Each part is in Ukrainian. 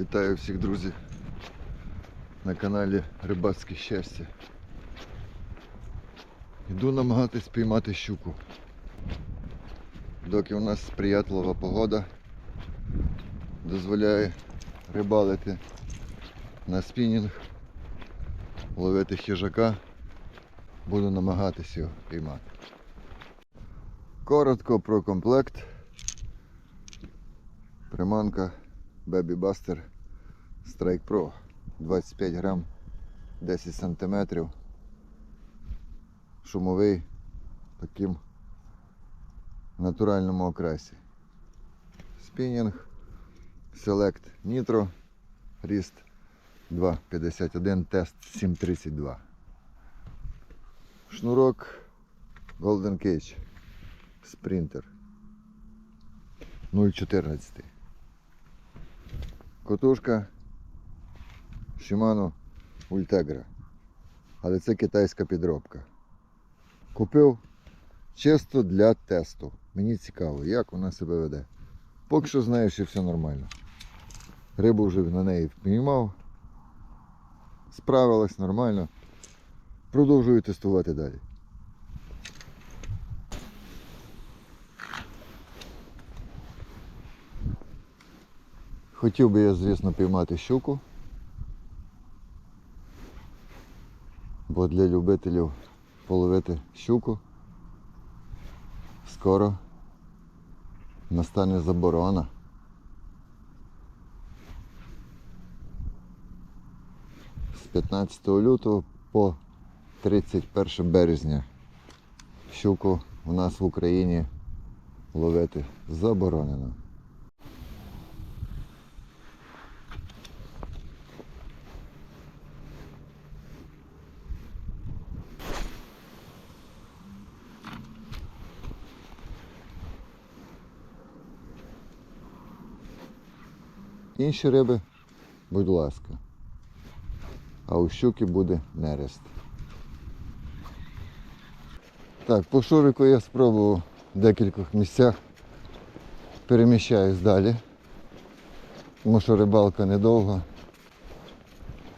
Вітаю всіх друзів на каналі Рибацьке щастя. Йду намагатись піймати щуку. Доки у нас сприятлива погода дозволяє рибалити на спінінг, ловити хижака, буду намагатись його піймати. Коротко про комплект. Приманка Baby Buster Strike Pro 25 грам 10 сантиметрів. Шумовий таким натуральному окрасі. Спінінг Select Nitro Ріст 2.51 тест 7.32. Шнурок Golden Cage Sprinter 0.14. Котушка Shimano Ultegra. Але це китайська підробка. Купив чисто для тесту. Мені цікаво, як вона себе веде. Поки що знаю, що все нормально. Рибу вже на неї впіймав. Справилась нормально. Продовжую тестувати далі. Хотів би я, звісно, піймати щуку. Бо для любителів половити щуку скоро настане заборона. З 15 лютого по 31 березня щуку у нас в Україні ловити заборонено. Інші риби, будь ласка. А у щуки буде нерест. Так, по шурику я спробував в декількох місцях. Переміщаюсь далі. Тому що рибалка недовга.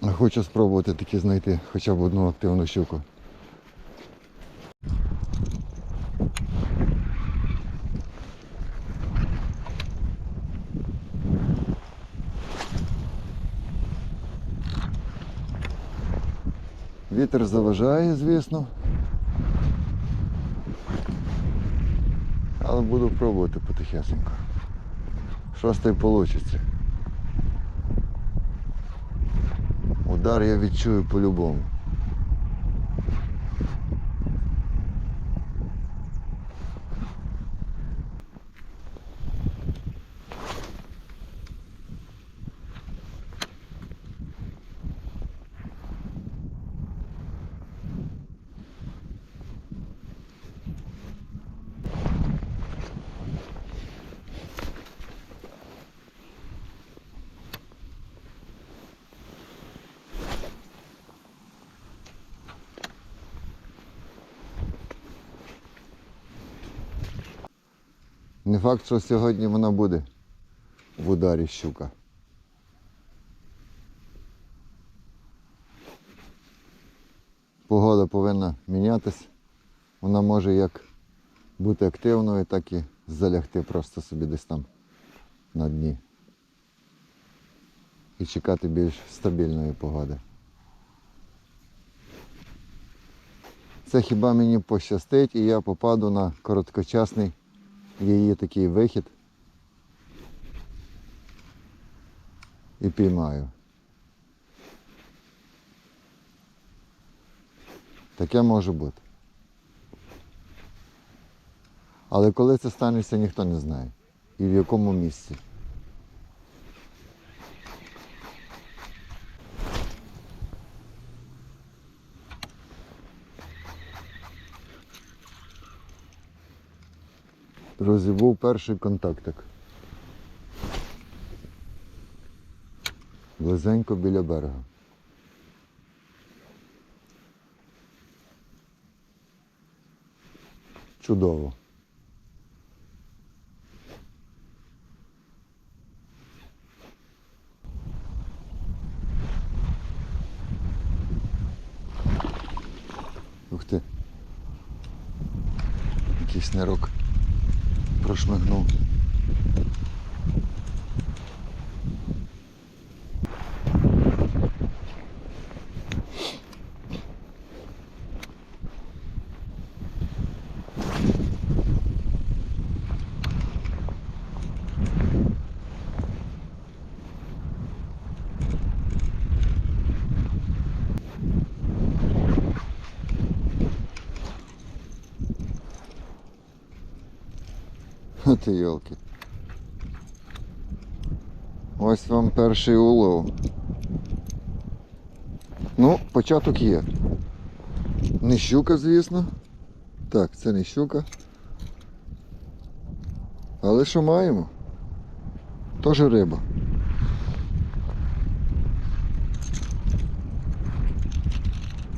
Хочу спробувати таки знайти хоча б одну активну щуку. Вітер заважає, звісно. Але буду пробувати потихесенько. Що з й вийде. Удар я відчую по-любому. Не факт, що сьогодні вона буде в ударі щука. Погода повинна мінятись. Вона може як бути активною, так і залягти просто собі десь там на дні. І чекати більш стабільної погоди. Це хіба мені пощастить і я попаду на короткочасний її такий вихід і піймаю. Таке може бути. Але коли це станеться, ніхто не знає. І в якому місці. розібув перший контактик. Близенько біля берега. Чудово. Ух ти. Якийсь нерок прошмигнув. І йолки. Ось вам перший улов. Ну, початок є. Не щука, звісно. Так, це не щука. Але що маємо? Теж риба.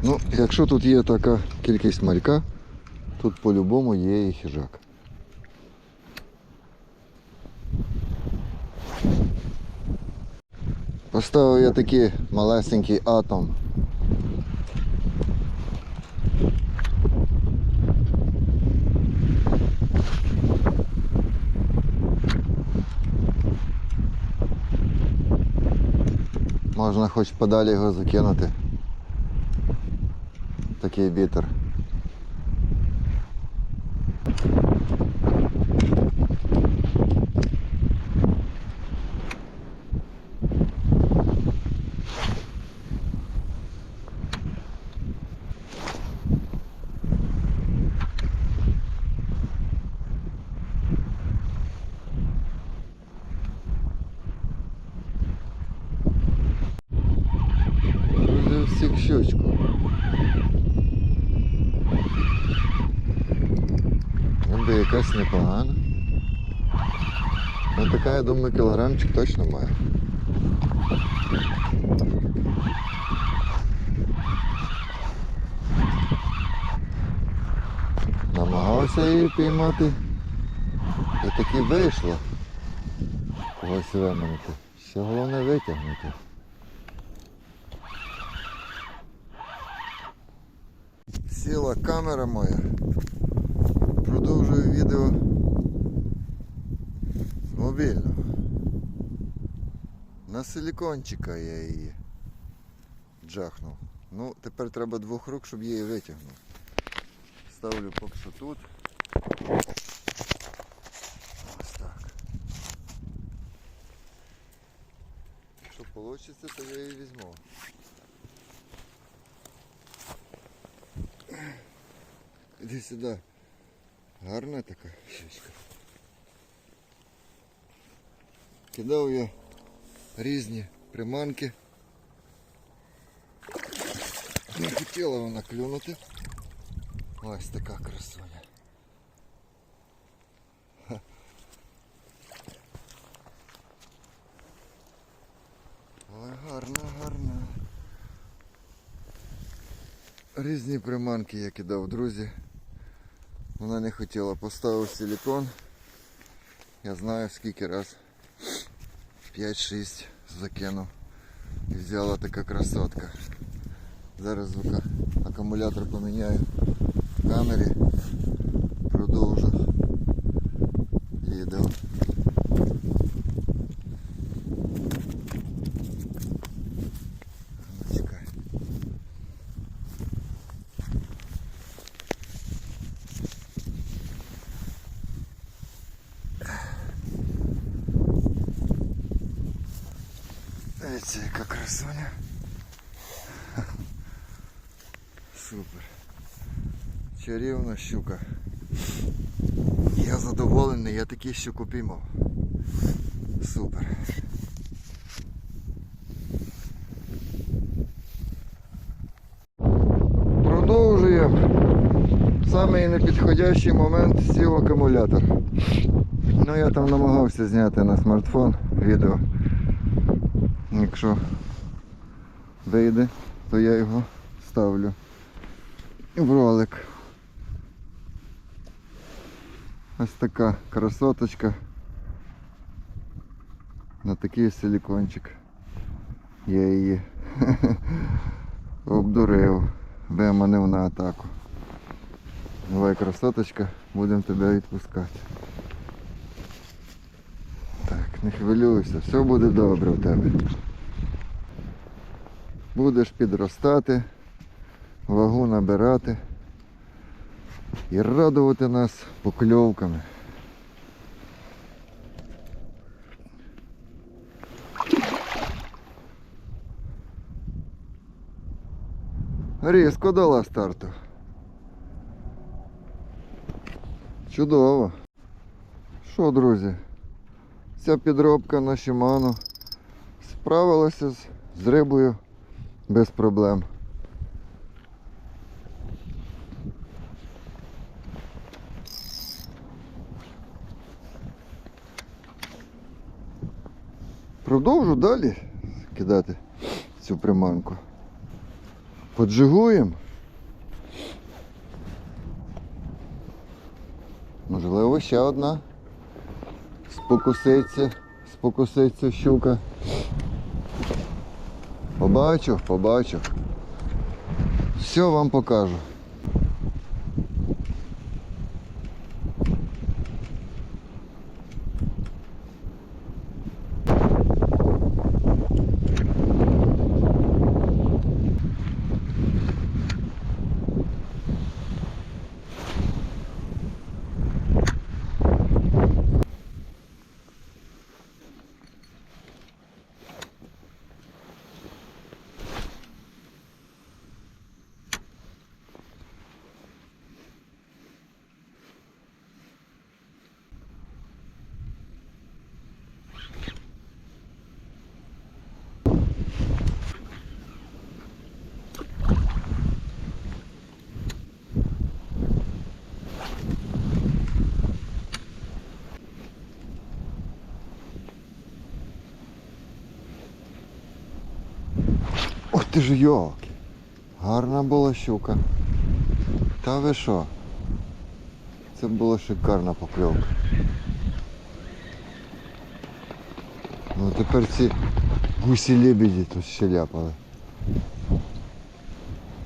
Ну, якщо тут є така кількість малька, тут по-любому є і хижак. Поставив я такий малесенький атом. Можна хоч подалі його закинути. Такий вітер. Друзі, всіх щучку. Ніби якась непогана. Ну така, я думаю, кілограмчик точно має. Намагався її піймати. І таки вийшло. Когось виманити. Ще головне витягнути. Сіла камера моя. Продовжую відео з мобільного. На силікончика я її джахнув. Ну, тепер треба двох рук, щоб її витягнув. Ставлю поки що тут. Ось так. Якщо вийде, то я її візьму. Іди сюди. Гарна така щучка. Кидав я різні приманки. Не хотіла вона клюнути. Ось така красуня. Ой, гарна, гарна. Різні приманки я кидав, друзі. Вона не хотіла, поставив силікон. Я знаю скільки раз. 5-6 закинув. І взяла така красотка. Зараз звука акумулятор поміняю в камері. Дивіться. Супер. Чарівна щука. Я задоволений, я такі щуку піймав. Супер. Продовжуємо. Самий непідходящий момент сів акумулятор. Ну я там намагався зняти на смартфон відео. Якщо вийде, то я його ставлю в ролик. Ось така красоточка. На такий силікончик. Я її обдурив, виманив на атаку. Давай красоточка. будемо тебе відпускати. Так, не хвилюйся, все буде добре в тебе. Будеш підростати, вагу набирати і радувати нас покльовками. Різко дала старту. Чудово. Що, друзі? Ця підробка на Shimano справилася з, з рибою без проблем. Продовжу далі кидати цю приманку. Поджигуємо. Можливо, ще одна. Спокуситься, спокуситься щука. Побачу, побачу. Все вам покажу. Ох ти ж йолки. Гарна була щука. Та ви що? Це була шикарна покльовка. Ну тепер ці гусі лебеді тут ще ляпали.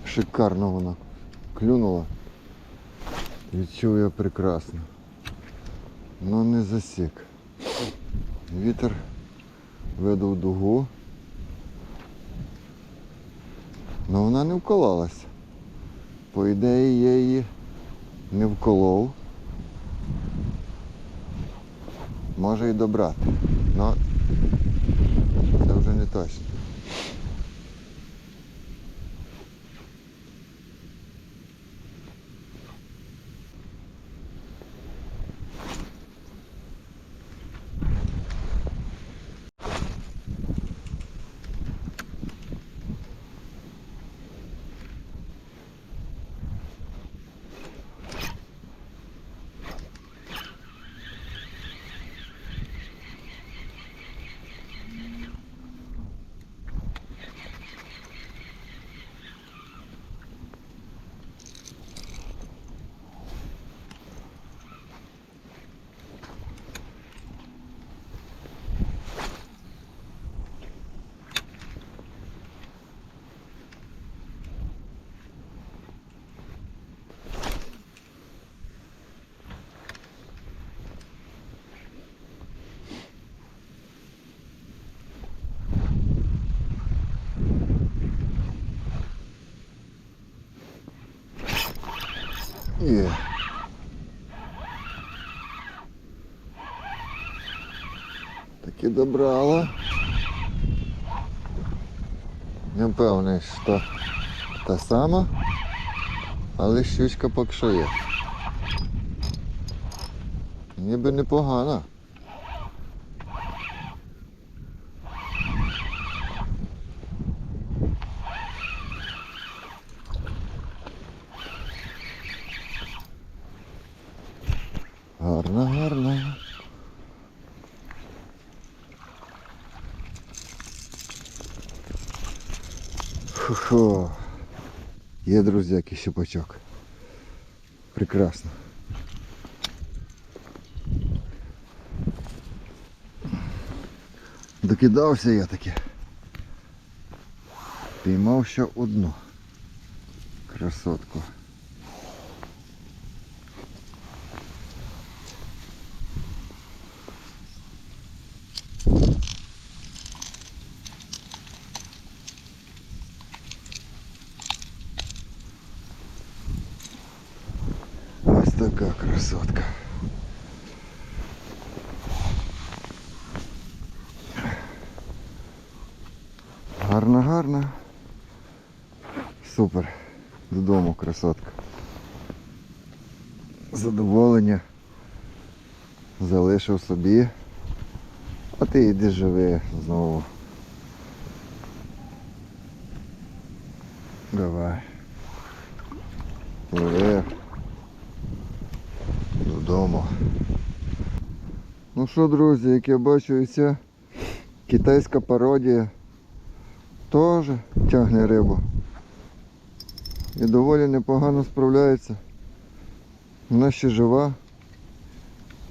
Шикарно вона клюнула. Відчув я прекрасно. Ну не засік. Вітер видав дугу. Ну вона не вкололася. По ідеї я її не вколов. Може і добрати. Но це вже не точно. Є. Таки добрала. Не впевнений, що та сама, але щучка поки що є. Ніби непогана. Гарна, гарна. Ху-ху. Є, друзяки, щупачок. Прекрасно. Докидався я таки. Піймав ще одну красотку. Така красотка. Гарна, гарна. Супер. Додому красотка. Задоволення. Залишив собі. А ти йди живи знову. Давай. Пливи. Додому. Ну що, друзі, як я бачу, і ця китайська пародія теж тягне рибу. І доволі непогано справляється. Вона ще жива.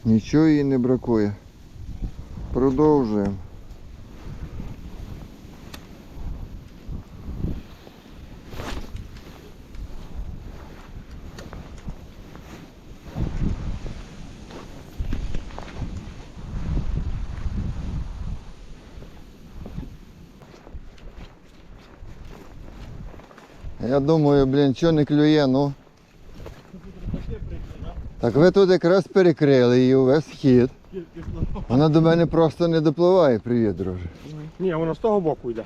Нічого їй не бракує. Продовжуємо. Я думаю, блін, що не клює, ну. Так ви тут якраз перекрили її увесь хід. Вона до мене просто не допливає, привіт, друже. Ні, воно з того боку йде.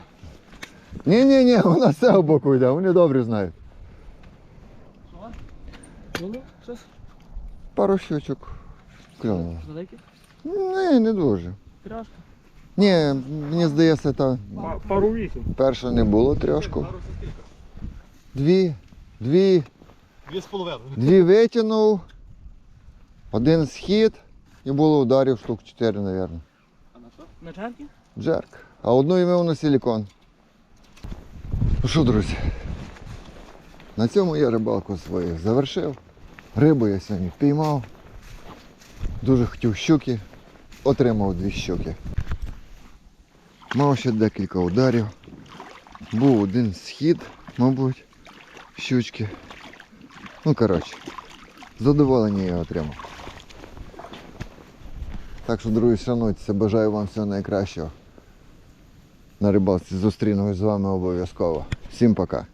Ні, ні, ні, вона з цього боку йде, вони добре знають. Ну, щось Пару щучок клюнуло. велике. Ні, не дуже. Пірашка. Ні, мені здається, та Пару вісім. перша не було трьошку. Дві, дві, Дві з половиною. дві витягнув, один схід і було ударів штук 4, мабуть. А на що? На чарки? Джерк. А одну імив на силікон. Ну що, друзі? На цьому я рибалку свою завершив. Рибу я сьогодні впіймав. Дуже хотів щуки. Отримав дві щуки. Мав ще декілька ударів. Був один схід, мабуть, щучки. Ну, коротше, задоволення я отримав. Так що, друзі, шануйтеся, бажаю вам всього найкращого. На рибалці зустрінусь з вами обов'язково. Всім пока.